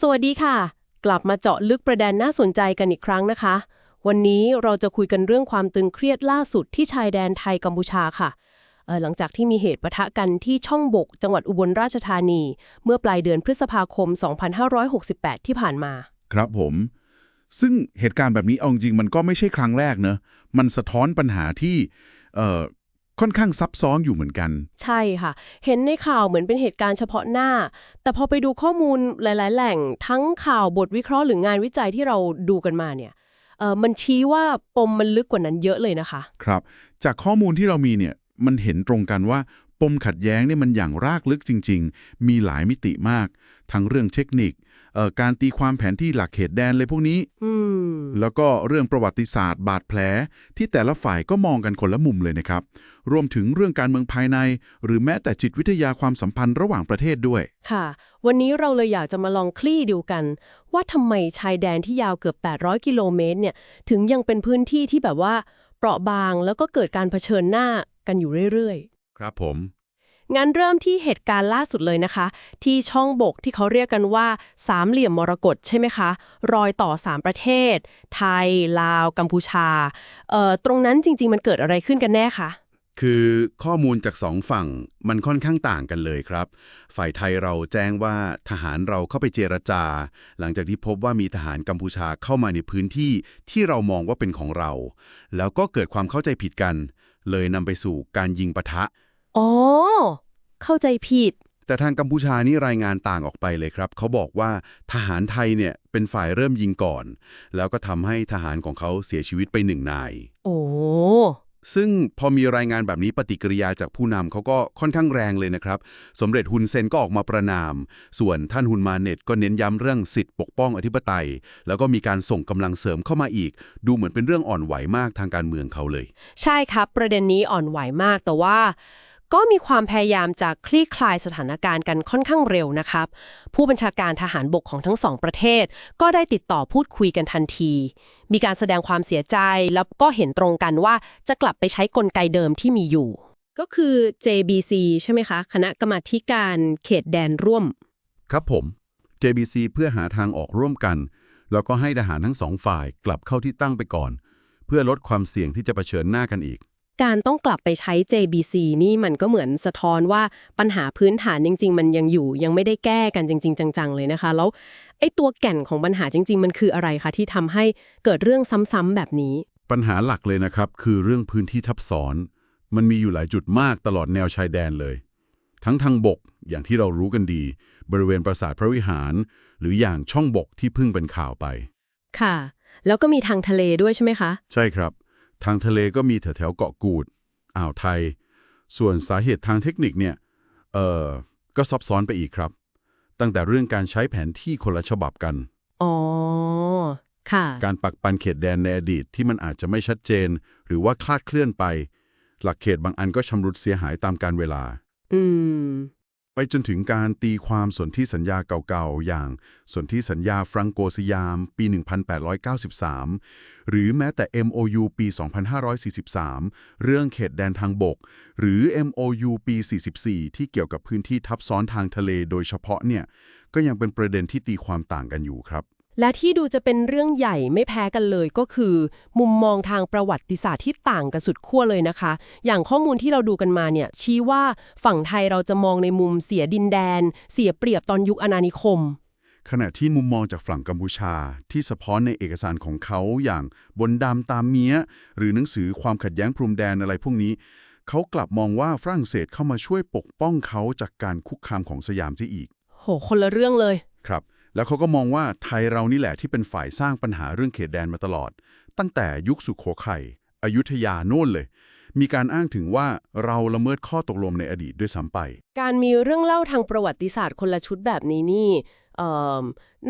สวัสดีค่ะ กลับมาเจาะลึกประเด็นน่าสนใจกันอีกครั้งนะคะ วันนี้เราจะคุยกันเรื่องความตึงเครียดล่าสุดที่ชายแดนไทยกัมพูชาค่ะหลังจากที่มีเหตุปะทะกันที่ช่องบก จังหวัดอุบลราชธานี เมื่อปลายเดือนพฤษภาคม 2568 ที่ผ่านมา ครับผม ซึ่งเหตุการณ์แบบนี้เอาจริงมันก็ไม่ใช่ครั้งแรกเนอะมันสะท้อนปัญหาที่เอ่อ ค่อนข้างซับซ้อนอยู่เหมือนกัน ใช่ค่ะ เห็นในข่าวเหมือนเป็นเหตุการณ์เฉพาะหน้า แต่พอไปดูข้อมูลหลาย ๆ แหล่ง ทั้งข่าวบทวิเคราะห์หรืองานวิจัยที่เราดูกันมาเนี่ยเอ่อมันชี้ว่าปมมันลึกกว่านั้นเยอะเลยนะคะ ครับ จากข้อมูลที่เรามีเนี่ยมันเห็นตรงกันว่าปมขัดแย้งเนี่ยมันอย่างรากลึกจริง ๆ มีหลายมิติมาก ทั้งเรื่องเทคนิคเอ่อ การตีความแผนที่หลักเขตแดนเลยพวกนี้อืมแล้วก็เรื่องประวัติศาสตร์ บาดแผล ที่แต่ละฝ่ายก็มองกันคนละมุมเลยนะครับ รวมถึงเรื่องการเมืองภายใน หรือแม้แต่จิตวิทยาความสัมพันธ์ระหว่างประเทศด้วย ค่ะ วันนี้เราเลยอยากจะมาลองคลี่ดูกัน ว่าทำไมชายแดนที่ยาวเกือบ 800 กิโลเมตรเนี่ยถึงยังเป็นพื้นที่ที่แบบว่าเปราะบางแล้วก็เกิดการเผชิญหน้ากันอยู่เรื่อยครับผมๆ งั้นเริ่มที่เหตุการณ์ล่าสุดเลยนะคะ ที่ช่องบกที่เขาเรียกกันว่าสามเหลี่ยมมรกตใช่ไหมคะ รอยต่อสามประเทศ ไทย ลาว กัมพูชาเอ่อตรงนั้นจริง ๆ มันเกิดอะไรขึ้นกันแน่คะคือข้อมูลจากสองฝั่งมันค่อนข้างต่างกันเลยครับ ฝ่ายไทยเราแจ้งว่าทหารเราเข้าไปเจรจา หลังจากที่พบว่ามีทหารกัมพูชาเข้ามาในพื้นที่ที่เรามองว่าเป็นของเรา แล้วก็เกิดความเข้าใจผิดกัน เลยนำไปสู่การยิงปะทะ อ๋อ เข้าใจผิด แต่ทางกัมพูชานี่รายงานต่างออกไปเลยครับ เขาบอกว่าทหารไทยเนี่ยเป็นฝ่ายเริ่มยิงก่อน แล้วก็ทำให้ทหารของเขาเสียชีวิตไปหนึ่งนาย โอ้ ซึ่งพอมีรายงานแบบนี้ปฏิกิริยาจากผู้นำเขาก็ค่อนข้างแรงเลยนะครับ สมเด็จฮุนเซนก็ออกมาประนาม ส่วนท่านฮุนมาเน็ตก็เน้นย้ำเรื่องสิทธิปกป้องอธิปไตย แล้วก็มีการส่งกำลังเสริมเข้ามาอีก ดูเหมือนเป็นเรื่องอ่อนไหวมากทางการเมืองเขาเลย ใช่ครับ ประเด็นนี้อ่อนไหวมากแต่ว่า ก็มีความพยายามจากคลี่คลายสถานการณ์กันค่อนข้างเร็วนะครับ ผู้บัญชาการทหารบกของทั้งสองประเทศ ก็ได้ติดต่อพูดคุยกันทันที มีการแสดงความเสียใจแล้วก็เห็นตรงกันว่าจะกลับไปใช้กลไกเดิมที่มีอยู่ ก็คือ JBC ใช่ไหมคะ คณะกรรมาธิการเขตแดนร่วม ครับผม JBC เพื่อหาทางออกร่วมกัน แล้วก็ให้ทหารทั้งสองฝ่ายกลับเข้าที่ตั้งไปก่อน เพื่อลดความเสี่ยงที่จะเผชิญหน้ากันอีก การต้องกลับไปใช้ JBC นี่มันก็เหมือนสะท้อนว่าปัญหาพื้นฐานจริง ๆ มันยังอยู่ยังไม่ได้แก้กันจริง ๆ จัง ๆ เลยนะคะ แล้วไอ้ตัวแก่นของปัญหาจริง ๆ มันคืออะไรคะที่ทำให้เกิดเรื่องซ้ำๆแบบนี้ ปัญหาหลักเลยนะครับ คือเรื่องพื้นที่ทับซ้อน มันมีอยู่หลายจุดมากตลอดแนวชายแดนเลย ทั้งทางบกอย่างที่เรารู้กันดี บริเวณปราสาทพระวิหาร หรืออย่างช่องบกที่เพิ่งเป็นข่าวไป ค่ะ แล้วก็มีทางทะเลด้วยใช่ไหมคะ ใช่ครับ ทางทะเลก็มีแถวๆเกาะกูด อ่าวไทย ส่วนสาเหตุทางเทคนิคเนี่ยเอ่อก็ซับซ้อนไปอีกครับ ตั้งแต่เรื่องการใช้แผนที่คนละฉบับกัน อ๋อ ค่ะ การปักปันเขตแดนในอดีตที่มันอาจจะไม่ชัดเจน หรือว่าคลาดเคลื่อนไป หลักเขตบางอันก็ชำรุดเสียหายตามการเวลา อืม ไปจนถึงการตีความสนธิสัญญาเก่าๆ อย่างสนธิสัญญาฟรังโกสยาม ปี 1893 หรือแม้แต่ MOU ปี 2543 เรื่องเขตแดนทางบก หรือ MOU ปี 44 ที่เกี่ยวกับพื้นที่ทับซ้อนทางทะเลโดยเฉพาะเนี่ย ก็ยังเป็นประเด็นที่ตีความต่างกันอยู่ครับ และที่ดูจะเป็นเรื่องใหญ่ไม่แพ้กันเลยก็คือ มุมมองทางประวัติศาสตร์ที่ต่างกันสุดขั้วเลยนะคะ อย่างข้อมูลที่เราดูกันมาเนี่ยชี้ว่าฝั่งไทยเราจะมองในมุมเสียดินแดน เสียเปรียบตอนยุคอาณานิคม ขณะที่มุมมองจากฝั่งกัมพูชา ที่สะท้อนในเอกสารของเขาอย่างบนดำตามเมียหรือหนังสือความขัดแย้งพรมแดนอะไรพวกนี้ เขากลับมองว่าฝรั่งเศสเข้ามาช่วยปกป้องเขาจากการคุกคามของสยามซะอีก โห คนละเรื่องเลย ครับ แล้วเขาก็มองว่าไทยเรานี่แหละที่เป็นฝ่ายสร้างปัญหาเรื่องเขตแดนมาตลอด ตั้งแต่ยุคสุขโขทัยอยุธยาโน่นเลย มีการอ้างถึงว่าเราละเมิดข้อตกลงในอดีตด้วยซ้ำไป การมีเรื่องเล่าทางประวัติศาสตร์คนละชุดแบบนี้นี่เอ่อ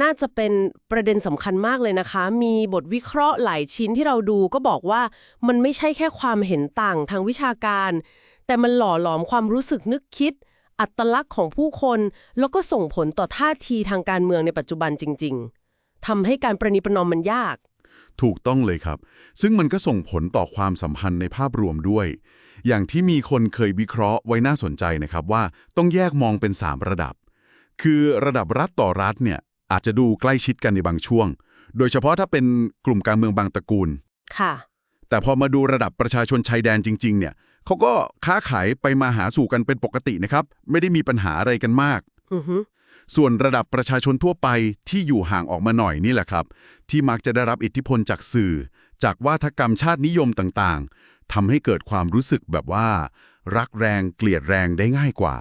น่าจะเป็นประเด็นสำคัญมากเลยนะคะ มีบทวิเคราะห์หลายชิ้นที่เราดูก็บอกว่ามันไม่ใช่แค่ความเห็นต่างทางวิชาการ แต่มันหล่อหลอมความรู้สึกนึกคิด อัตลักษณ์ของผู้คน แล้วก็ส่งผลต่อท่าทีทางการเมืองในปัจจุบันจริง ๆทำให้การประนีประนอมมันยาก ถูกต้องเลยครับ ซึ่งมันก็ส่งผลต่อความสัมพันธ์ในภาพรวมด้วย อย่างที่มีคนเคยวิเคราะห์ไว้น่าสนใจนะครับว่าต้องแยกมองเป็น 3 ระดับ คือระดับรัฐต่อรัฐเนี่ยอาจจะดูใกล้ชิดกันในบางช่วง โดยเฉพาะถ้าเป็นกลุ่มการเมืองบางตระกูล ค่ะ แต่พอมาดูระดับประชาชนชายแดนจริง ๆ เนี่ย เขาก็ค้าขายไปมาหาสู่กันเป็นปกตินะครับ ไม่ได้มีปัญหาอะไรกันมากอือฮึส่วนระดับประชาชนทั่วไปที่อยู่ห่างออกมาหน่อยนี่แหละครับ ที่มักจะได้รับอิทธิพลจากสื่อ จากวาทกรรมชาตินิยมต่างๆทำให้เกิดความรู้สึกแบบว่า รักแรงเกลียดแรงได้ง่ายกว่า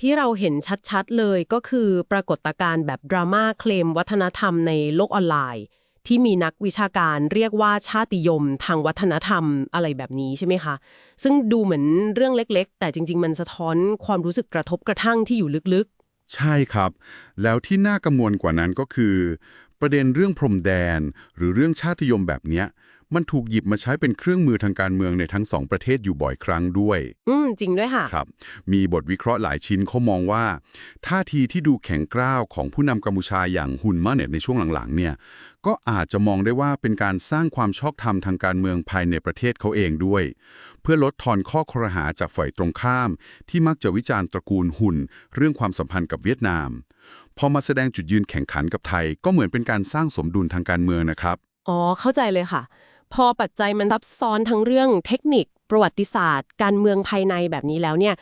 ที่เราเห็นชัดๆ เลยก็คือปรากฏการณ์แบบดราม่าเคลมวัฒนธรรมในโลกออนไลน์ ที่มีนักวิชาการเรียกว่าชาติยม ทางวัฒนธรรมอะไรแบบนี้ใช่ไหมคะ ซึ่งดูเหมือนเรื่องเล็กๆ แต่จริง ๆ มันสะท้อนความรู้สึกกระทบกระทั่งที่อยู่ลึกๆ ใช่ครับ แล้วที่น่ากังวลกว่านั้นก็คือ ประเด็นเรื่องพรมแดน หรือเรื่องชาติยมแบบเนี้ย มันถูกหยิบมาใช้เป็นเครื่องมือทางการเมืองในทั้งสองประเทศอยู่บ่อยครั้งด้วยๆอืม จริงด้วยค่ะ ครับ มีบทวิเคราะห์หลายชิ้นเขามองว่า ท่าทีที่ดูแข็งกร้าวของผู้นำกัมพูชาอย่างฮุนมาเน็ตในช่วงหลังๆ เนี่ย ก็อาจจะมองได้ว่าเป็นการสร้างความชอกธรรมทางการเมืองภายในประเทศเขาเองด้วย เพื่อลดทอนข้อครหาจากฝ่ายตรงข้าม ที่มักจะวิจารณ์ตระกูลหุ่น เรื่องความสัมพันธ์กับเวียดนาม พอมาแสดงจุดยืนแข่งขันกับไทย ก็เหมือนเป็นการสร้างสมดุลทางการเมืองนะครับอ๋อ เข้าใจเลยค่ะ พอปัจจัยมันซับซ้อนทั้งเรื่องเทคนิค ประวัติศาสตร์ การเมืองภายในแบบนี้แล้วเนี่ย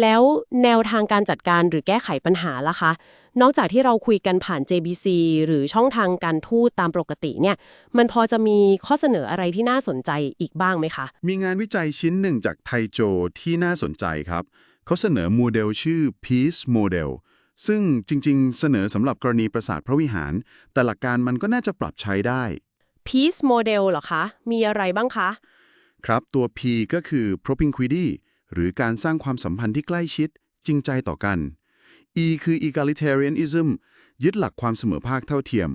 แล้วแนวทางการจัดการหรือแก้ไขปัญหาล่ะคะ นอกจากที่เราคุยกันผ่าน JBC หรือช่องทางการทูตตามปกติเนี่ย มันพอจะมีข้อเสนออะไรที่น่าสนใจอีกบ้างไหมคะ มีงานวิจัยชิ้นหนึ่งจากไทโจที่น่าสนใจครับ เขาเสนอโมเดลชื่อ Peace Model ซึ่งจริง ๆ เสนอสำหรับกรณีปราสาทพระวิหาร แต่หลักการมันก็น่าจะปรับใช้ได้ Peace Model เหรอคะ มีอะไรบ้างคะ ครับตัว P ก็คือ propinquity หรือการสร้างความสัมพันธ์ที่ใกล้ชิด จริงใจต่อกัน E คือ egalitarianism ยึดหลักความเสมอภาคเท่าเทียม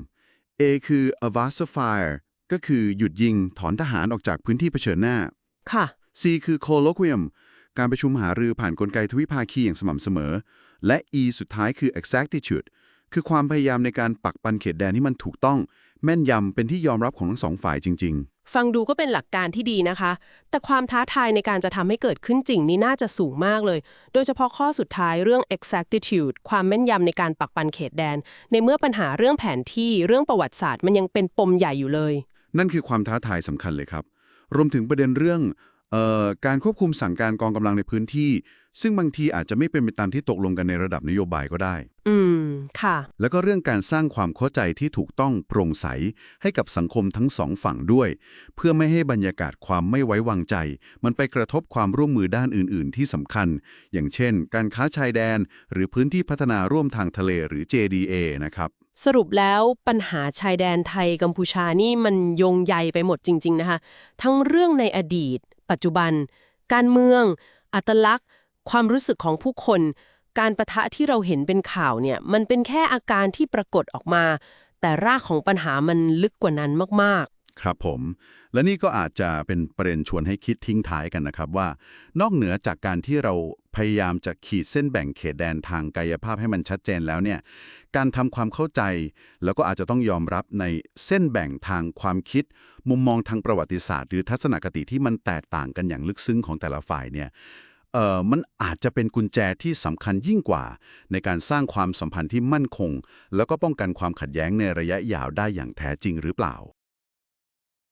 A คือ a v a s a fire ก็คือหยุดยิงถอนทหารออกจากพื้นที่เผชิญหน้า ค่ะ C คือ colloquium การประชุมหารือผ่านนกลไกทวิภาคีอย่างสม่ำเสมอ และ E สุดท้ายคือ exactitude คือความพยายามในการปักปันเขตแดนที่มันถูกต้อง แม่นยำเป็นที่ยอมรับของทั้งสองฝ่ายจริงฟังดูก็เป็นหลักการที่ดีนะคะ แต่ความท้าทายในการจะทำให้เกิดขึ้นจริงนี่น่าจะสูงมากเลย โดยเฉพาะข้อสุดท้ายเรื่อง exactitude ความแม่นยำในการปักปันเขตแดน ในเมื่อปัญหาเรื่องแผนที่เรื่องประวัติศาสตร์มันยังเป็นปมใหญ่อยู่เลยๆนั่นคือความท้าทายสำคัญเลยครับ รวมถึงประเด็นเรื่องเออการควบคุมสั่งการกองกำลังในพื้นที่ ซึ่งบางทีอาจจะไม่เป็นไปตามที่ตกลงกันในระดับนโยบายก็ได้ อืม ค่ะ แล้วก็เรื่องการสร้างความเข้าใจที่ถูกต้องโปร่งใสให้กับสังคมทั้งสองฝั่งด้วย เพื่อไม่ให้บรรยากาศความไม่ไว้วางใจ มันไปกระทบความร่วมมือด้านอื่น ๆ ที่สำคัญ อย่างเช่น การค้าชายแดน หรือพื้นที่พัฒนาร่วมทางทะเลหรือ JDA นะครับสรุปแล้วปัญหาชายแดนไทยกัมพูชานี่มันโยงใยไปหมดจริง ๆ นะคะ ทั้งเรื่องในอดีต ปัจจุบัน การเมือง อัตลักษณ์ ความรู้สึกของผู้คน การประทะที่เราเห็นเป็นข่าวเนี่ยมันเป็นแค่อาการที่ปรากฏออกมา แต่รากของปัญหามันลึกกว่านั้นมากๆ ครับผม และนี่ก็อาจจะเป็นประเด็นชวนให้คิดทิ้งท้ายกันนะครับว่า นอกเหนือจากการที่เราพยายามจะขีดเส้นแบ่งเขตแดนทางกายภาพให้มันชัดเจนแล้วเนี่ย การทำความเข้าใจ แล้วก็อาจจะต้องยอมรับในเส้นแบ่งทางความคิด มุมมองทางประวัติศาสตร์ หรือทัศนคติที่มันแตกต่างกันอย่างลึกซึ้งของแต่ละฝ่ายเนี่ย เอ่อมันอาจจะเป็นกุญแจที่สำคัญยิ่งกว่า ในการสร้างความสัมพันธ์ที่มั่นคง แล้วก็ป้องกันความขัดแย้งในระยะยาวได้อย่างแท้จริงหรือเปล่า